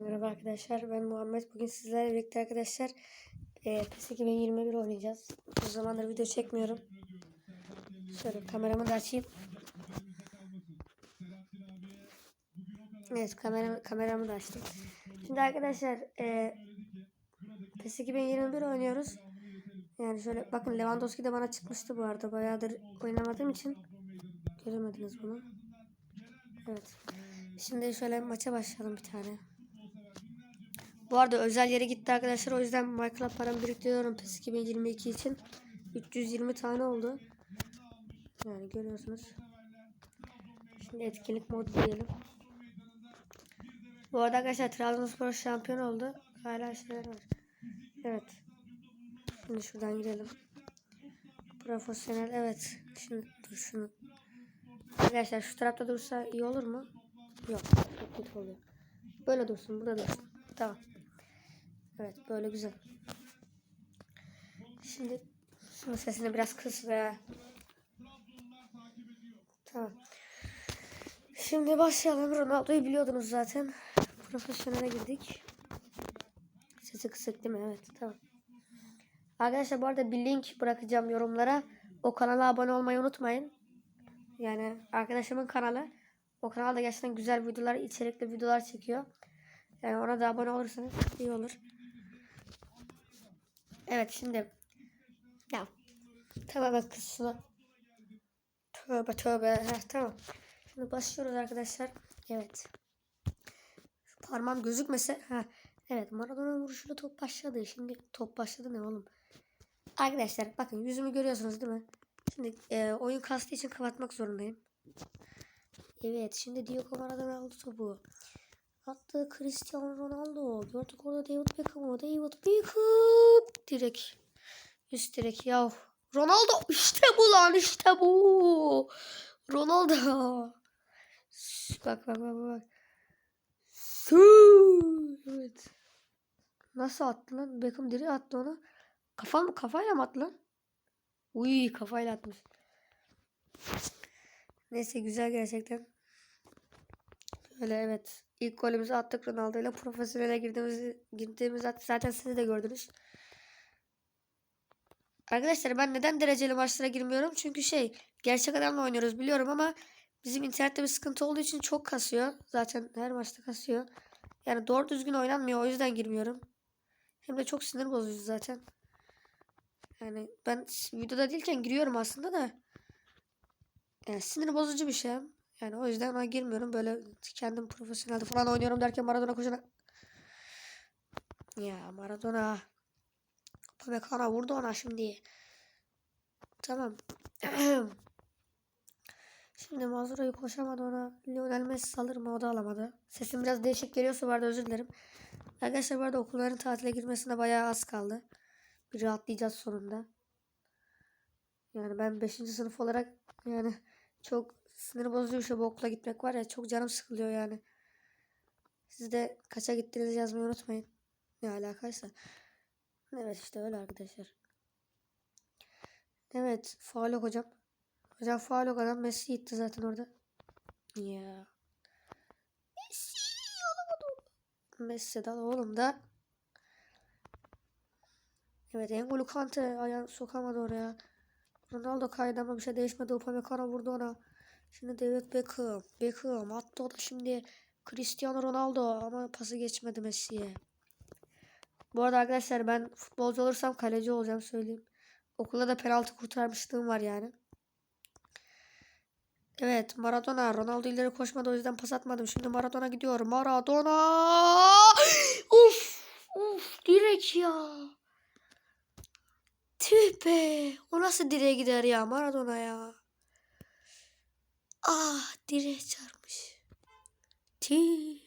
Merhaba arkadaşlar ben Muhammed. Bugün sizlerle birlikte arkadaşlar e, PES 2021 oynayacağız. O zamandır video çekmiyorum. Şöyle kameramı da açayım. Evet kamera, kameramı da açtım. Şimdi arkadaşlar e, PES 2021 oynuyoruz. Yani şöyle bakın Lewandowski de bana çıkmıştı bu arada. Bayağıdır oynamadığım için göremediniz bunu. Evet. Şimdi şöyle maça başlayalım bir tane. Bu arada özel yere gitti arkadaşlar. O yüzden Michael'a paramı biriktiriyorum PES 2022 için. 320 tane oldu. Yani görüyorsunuz. Şimdi etkinlik modu diyelim. Bu arada arkadaşlar Trabzonspor şampiyon oldu. Hala şeyler var. Evet. Şimdi şuradan girelim. Profesyonel evet. Şimdi dur şunu. Arkadaşlar şu tarafta dursa iyi olur mu? Yok. Çok kötü oluyor. Böyle dursun. Burada dursun. Tamam. Evet böyle güzel. Şimdi şunun sesini biraz kıs be. Tamam. Şimdi başlayalım. Ronaldo'yu biliyordunuz zaten. Profesyonele girdik. Sesi kısık değil mi? Evet tamam. Arkadaşlar bu arada bir link bırakacağım yorumlara. O kanala abone olmayı unutmayın. Yani arkadaşımın kanalı. O kanalda gerçekten güzel videolar, içerikli videolar çekiyor. Yani ona da abone olursanız iyi olur. Evet şimdi. Ya. Kız şunu. Tövbe tövbe. Heh, tamam. Şimdi başlıyoruz arkadaşlar. Evet. Şu parmağım gözükmese. Ha. Evet Maradona vuruşuyla top başladı. Şimdi top başladı ne oğlum? Arkadaşlar bakın yüzümü görüyorsunuz değil mi? Şimdi e, oyun kastı için kapatmak zorundayım. Evet şimdi Diego Maradona aldı topu. Attı Cristiano Ronaldo. Gördük orada David Beckham'ı. David Beckham. Direkt. Üst direkt ya. Ronaldo işte bu lan işte bu. Ronaldo. Bak bak bak bak. Evet. Nasıl attı lan? Beckham direkt attı onu. Kafa mı? Kafayla mı attı lan? Uy kafayla atmış. Neyse güzel gerçekten. Öyle evet. İlk golümüzü attık Ronaldo ile profesyonele girdiğimiz, girdiğimiz zaten siz de gördünüz. Arkadaşlar ben neden dereceli maçlara girmiyorum? Çünkü şey gerçek adamla oynuyoruz biliyorum ama bizim internette bir sıkıntı olduğu için çok kasıyor. Zaten her maçta kasıyor. Yani doğru düzgün oynanmıyor o yüzden girmiyorum. Hem de çok sinir bozucu zaten. Yani ben videoda değilken giriyorum aslında da. Yani sinir bozucu bir şey. Yani o yüzden ona girmiyorum. Böyle kendim profesyonelde falan oynuyorum derken Maradona koşana. Ya Maradona. Pamekana vurdu ona şimdi. Tamam. şimdi Mazura'yı koşamadı ona. Lionel Messi salır mı? O da alamadı. Sesim biraz değişik geliyorsa vardı özür dilerim. Arkadaşlar bu arada okulların tatile girmesine bayağı az kaldı. Bir rahatlayacağız sonunda. Yani ben 5. sınıf olarak yani çok sinir bozucu bir şey bu okula gitmek var ya çok canım sıkılıyor yani. Siz de kaça gittiniz yazmayı unutmayın. Ne alakaysa. Evet işte öyle arkadaşlar. Evet faal yok hocam. Hocam faal yok adam Messi gitti zaten orada. Ya. Messi olamadı. Messi dal oğlum da. Evet Engolo Kante ayağını sokamadı oraya. Ronaldo kaydı ama bir şey değişmedi. Upamecano vurdu ona. Şimdi David Beckham. Beckham attı o da şimdi Cristiano Ronaldo ama pası geçmedi Messi'ye. Bu arada arkadaşlar ben futbolcu olursam kaleci olacağım söyleyeyim. Okulda da penaltı kurtarmışlığım var yani. Evet Maradona. Ronaldo ileri koşmadı o yüzden pas atmadım. Şimdi Maradona gidiyor. Maradona. Uf. Uf direk ya. Tüh be. O nasıl direğe gider ya Maradona ya. Ah direğe çarpmış. Tüh.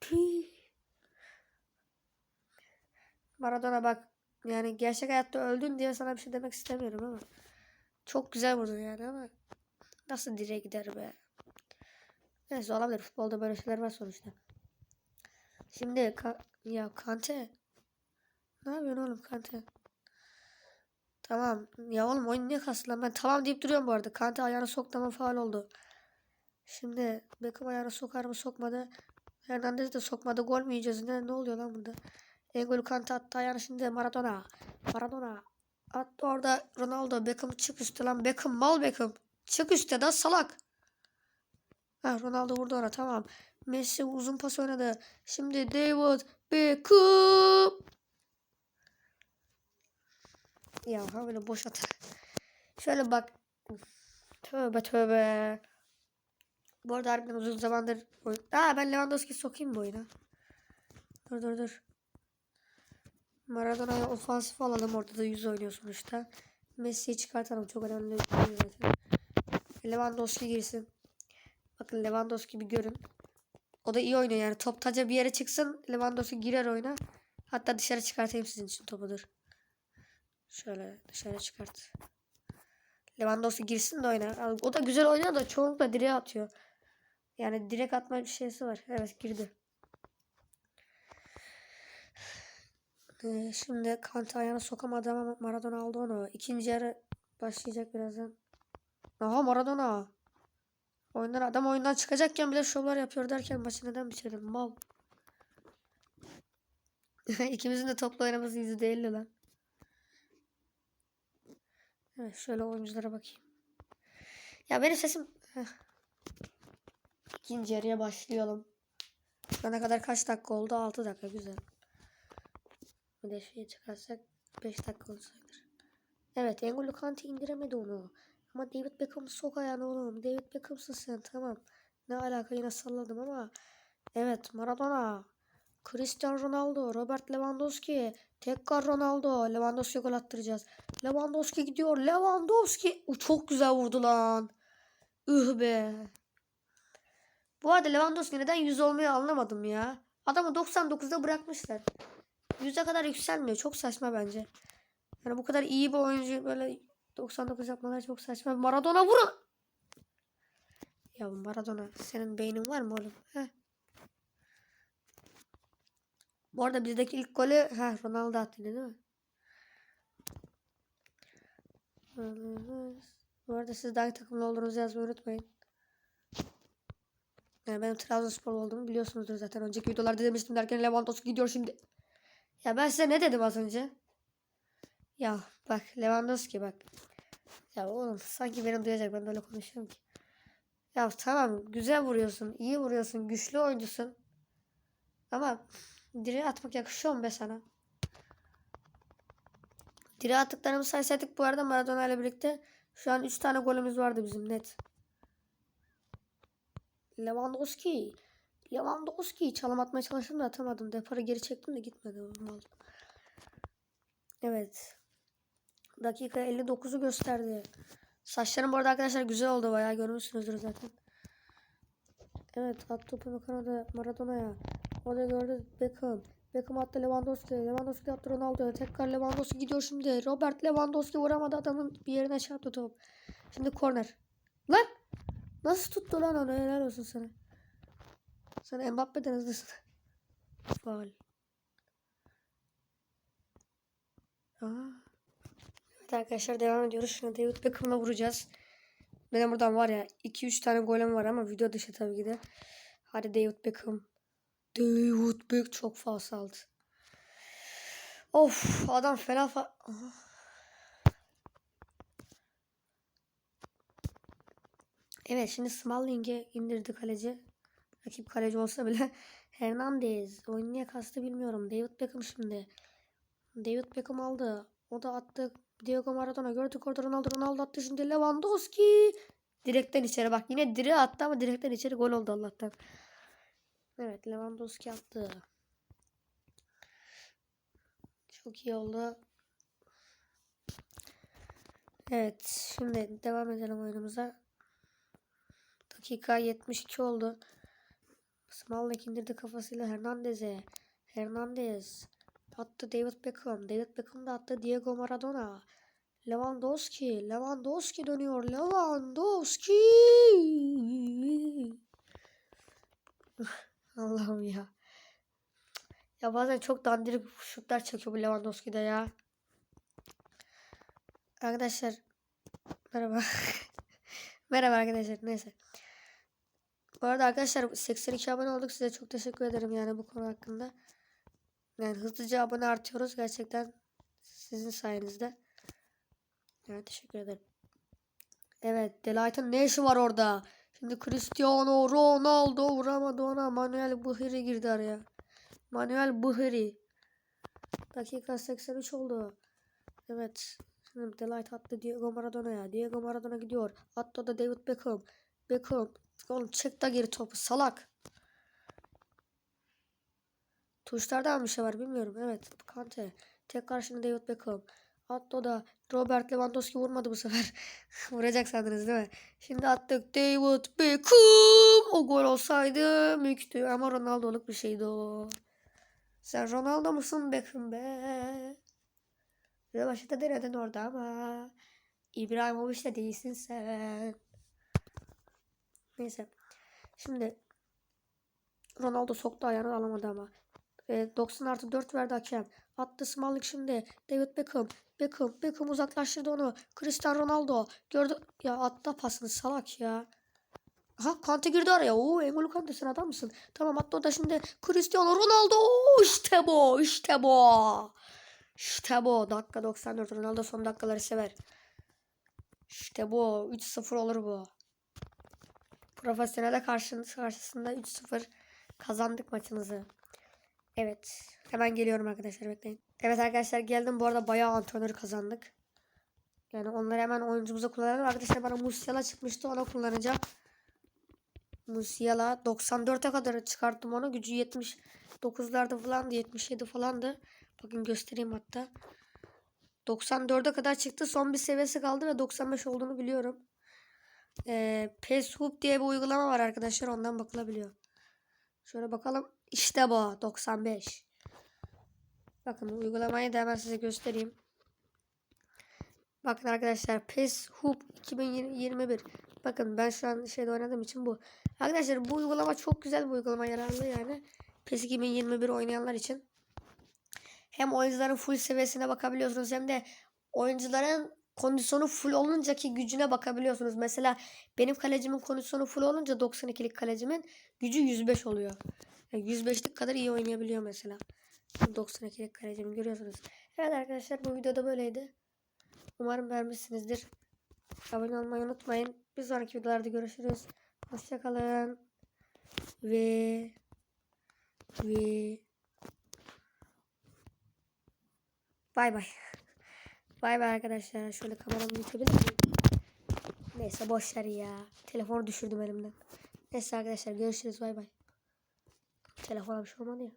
Tüh. Maradona bak. Yani gerçek hayatta öldün diye sana bir şey demek istemiyorum ama. Çok güzel vurdun yani ama. Nasıl direğe gider be. Neyse olabilir. Futbolda böyle şeyler var sonuçta. Şimdi ka ya Kante. Ne yapıyorsun oğlum Kante? Tamam. Ya oğlum oyun niye kastı lan? Ben tamam deyip duruyorum bu arada. Kante ayağını soktu faal oldu. Şimdi Beckham ayağını sokar mı sokmadı. Hernandez de sokmadı. Gol mü yiyeceğiz? Ne, ne oluyor lan burada? Engolo Kante attı ayağını şimdi Maradona. Maradona. Attı orada Ronaldo. Beckham çık üstte lan. Beckham mal Beckham. Çık üstte da salak. Ha, Ronaldo vurdu ona tamam. Messi uzun pas oynadı. Şimdi David Beckham. Ya ha böyle boş atar. Şöyle bak. Tövbe tövbe. Bu arada harbiden uzun zamandır oyun... Aa ben Lewandowski sokayım bu oyuna. Dur dur dur. Maradona'ya ofansif alalım. Orada da 100 oynuyor sonuçta. Messi'yi çıkartalım. Çok önemli değil zaten. Lewandowski girsin. Bakın Lewandowski bir görün. O da iyi oynuyor yani. Top taca bir yere çıksın. Lewandowski girer oyuna. Hatta dışarı çıkartayım sizin için topu dur. Şöyle dışarı çıkart. Lewandowski girsin de oynar. O da güzel oynuyor da çoğunlukla direğe atıyor. Yani direkt atma bir şeysi var. Evet girdi. Ee, şimdi Kante ayağına sokamadı ama Maradona aldı onu. İkinci yarı başlayacak birazdan. Aha Maradona. Oyundan adam oyundan çıkacakken bile şovlar yapıyor derken maçı neden bitirdim? Mal. İkimizin de topla oynaması %50 lan. Evet şöyle oyunculara bakayım. Ya benim sesim... Heh. İkinci yarıya başlayalım. Şu ana kadar kaç dakika oldu? 6 dakika güzel. Bir de şeye çıkarsak 5 dakika sayılır. Evet Engolo Kante indiremedi onu. Ama David Beckham sok ayağını oğlum. David Beckham'sın sen tamam. Ne alaka yine salladım ama. Evet Maradona. Cristiano Ronaldo. Robert Lewandowski. Tekrar Ronaldo. Lewandowski gol attıracağız. Lewandowski gidiyor. Lewandowski. U, çok güzel vurdu lan. Üh be. Bu arada Lewandowski neden 100 olmayı anlamadım ya. Adamı 99'da bırakmışlar. 100'e kadar yükselmiyor. Çok saçma bence. Yani bu kadar iyi bir oyuncu böyle 99 yapmaları çok saçma. Maradona vurun. Ya Maradona senin beynin var mı oğlum? Heh. Bu arada bizdeki ilk golü ha Ronaldo attı değil mi? Bu arada siz de hangi takımda olduğunuzu yazmayı unutmayın. Yani benim Trabzonspor olduğumu biliyorsunuzdur zaten. Önceki videolarda demiştim derken Lewandowski gidiyor şimdi. Ya ben size ne dedim az önce? Ya bak Lewandowski bak. Ya oğlum sanki beni duyacak ben böyle konuşuyorum ki. Ya tamam güzel vuruyorsun, iyi vuruyorsun, güçlü oyuncusun. Ama direğe atmak yakışıyor mu be sana? Direğe attıklarımızı saysaydık bu arada Maradona ile birlikte şu an 3 tane golümüz vardı bizim net. Lewandowski. Lewandowski çalım atmaya çalıştım da atamadım. Deparı geri çektim de gitmedi. Evet. Dakika 59'u gösterdi. Saçlarım bu arada arkadaşlar güzel oldu. Bayağı görmüşsünüzdür zaten. Evet at topu Maradona Maradona'ya. O da gördü Beckham. Beckham attı Lewandowski. Lewandowski attı Ronaldo'ya. Tekrar Lewandowski gidiyor şimdi. Robert Lewandowski vuramadı adamın bir yerine çarptı top. Şimdi korner. Lan! Nasıl tuttu lan onu? Helal olsun sana. Sen Mbappe'den hızlısın. Faul. Aa. Evet arkadaşlar devam ediyoruz. Şimdi David Beckham'la vuracağız. Benim buradan var ya 2-3 tane golüm var ama video dışı tabii ki de. Hadi David Beckham. David Beckham çok fazla aldı. Of adam fena fa... Evet şimdi Smalling'e indirdi kaleci. Rakip kaleci olsa bile. Hernandez. Oyunu niye kastı bilmiyorum. David Beckham şimdi. David Beckham aldı. O da attı. Diego Maradona gördük orada Ronaldo. Ronaldo attı şimdi Lewandowski. Direkten içeri bak. Yine direğe attı ama direkten içeri gol oldu Allah'tan. Evet Lewandowski attı. Çok iyi oldu. Evet şimdi devam edelim oyunumuza. Dakika 72 oldu. Smalling indirdi kafasıyla Hernandez'e. Hernandez attı David Beckham. David Beckham da attı Diego Maradona. Lewandowski. Lewandowski dönüyor. Lewandowski. Allah'ım ya. Ya bazen çok dandirik şutlar çekiyor bu Lewandowski'de ya. Arkadaşlar merhaba. merhaba arkadaşlar neyse. Bu arada arkadaşlar 82 abone olduk. Size çok teşekkür ederim yani bu konu hakkında. Yani hızlıca abone artıyoruz gerçekten sizin sayenizde. Evet teşekkür ederim. Evet Delight'ın ne işi var orada? Şimdi Cristiano Ronaldo vuramadı ona. Manuel Buhiri girdi araya. Manuel Buhiri. Dakika 83 oldu. Evet. Şimdi Delight attı Diego Maradona'ya. Diego Maradona gidiyor. Attı da David Beckham. Beckham. Oğlum çık da geri topu salak. Tuşlarda mı bir şey var bilmiyorum. Evet. Kante. Tekrar şimdi David Beckham. Attı da Robert Lewandowski vurmadı bu sefer. Vuracak sandınız değil mi? Şimdi attık David Beckham. O gol olsaydı mülktü. Ama Ronaldo'luk bir şeydi o. Sen Ronaldo musun Beckham be? Rövaşata denedin orada ama. İbrahimovic de değilsin sen. Neyse. Şimdi Ronaldo soktu ayağını alamadı ama. E, 90 artı 4 verdi hakem. Attı Smalling şimdi. David Beckham. Beckham. Beckham uzaklaştırdı onu. Cristiano Ronaldo. Gördü. Ya attı pasını salak ya. Ha Kante girdi araya. Oo Engolo Kante sen adam mısın? Tamam attı o da şimdi Cristiano Ronaldo. İşte bu. işte bu. İşte bu. Dakika 94. Ronaldo son dakikaları sever. İşte bu. 3-0 olur bu. Profesyonelde karşınız karşısında 3-0 kazandık maçımızı. Evet. Hemen geliyorum arkadaşlar bekleyin. Evet arkadaşlar geldim. Bu arada bayağı antrenör kazandık. Yani onları hemen oyuncumuza kullanalım. Arkadaşlar bana Musiala çıkmıştı. Onu kullanacağım. Musiala 94'e kadar çıkarttım onu. Gücü 79'larda falandı. 77 falandı. Bakın göstereyim hatta. 94'e kadar çıktı. Son bir seviyesi kaldı ve 95 olduğunu biliyorum. Ee, PES Hoop diye bir uygulama var arkadaşlar. Ondan bakılabiliyor. Şöyle bakalım. İşte bu. 95. Bakın uygulamayı da hemen size göstereyim. Bakın arkadaşlar PES Hoop 2021. Bakın ben şu an şeyde oynadığım için bu. Arkadaşlar bu uygulama çok güzel bir uygulama yararlı yani. PES 2021 oynayanlar için. Hem oyuncuların full seviyesine bakabiliyorsunuz hem de oyuncuların kondisyonu full olunca ki gücüne bakabiliyorsunuz. Mesela benim kalecimin kondisyonu full olunca 92'lik kalecimin gücü 105 oluyor. Yani 105'lik kadar iyi oynayabiliyor mesela. 92'lik kalecimi görüyorsunuz. Evet arkadaşlar bu videoda böyleydi. Umarım beğenmişsinizdir. Abone olmayı unutmayın. Bir sonraki videolarda görüşürüz. Hoşçakalın. Ve ve bay bay. Bay bay arkadaşlar. Şöyle kameramı büyütebilir miyim? Neyse boş ver ya. Telefonu düşürdüm elimden. Neyse arkadaşlar görüşürüz. Bay bay. Telefona bir şey olmadı ya.